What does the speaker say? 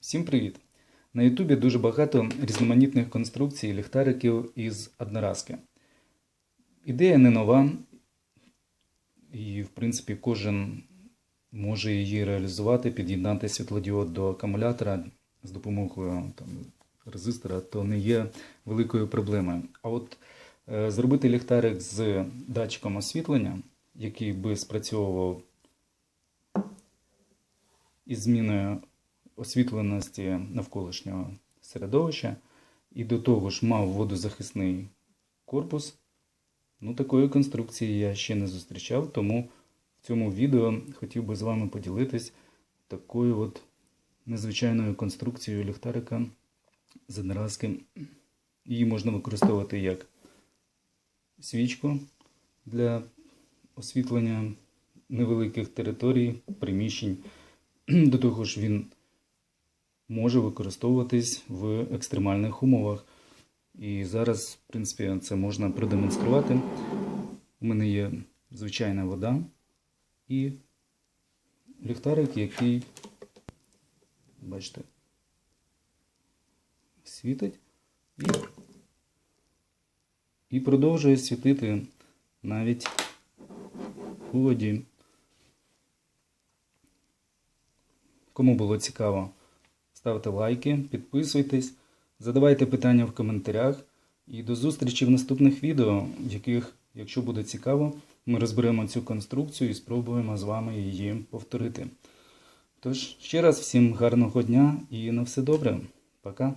Всім привіт! На Ютубі дуже багато різноманітних конструкцій ліхтариків із одноразки. Ідея не нова, і, в принципі, кожен може її реалізувати, під'єднати світлодіод до акумулятора з допомогою там, резистора, то не є великою проблемою. А от е, зробити ліхтарик з датчиком освітлення, який би спрацьовував із зміною освітленості навколишнього середовища, і до того ж мав водозахисний корпус. Ну, такої конструкції я ще не зустрічав, тому в цьому відео хотів би з вами поділитись такою от незвичайною конструкцією ліхтарика з одноразки. Її можна використовувати як свічку для освітлення невеликих територій, приміщень. До того ж, він може використовуватись в екстремальних умовах. І зараз, в принципі, це можна продемонструвати. У мене є звичайна вода і ліхтарик, який, бачите, світить і, і продовжує світити навіть у воді. Кому було цікаво, ставте лайки, підписуйтесь, задавайте питання в коментарях. І до зустрічі в наступних відео, в яких, якщо буде цікаво, ми розберемо цю конструкцію і спробуємо з вами її повторити. Тож, ще раз всім гарного дня і на все добре. Пока.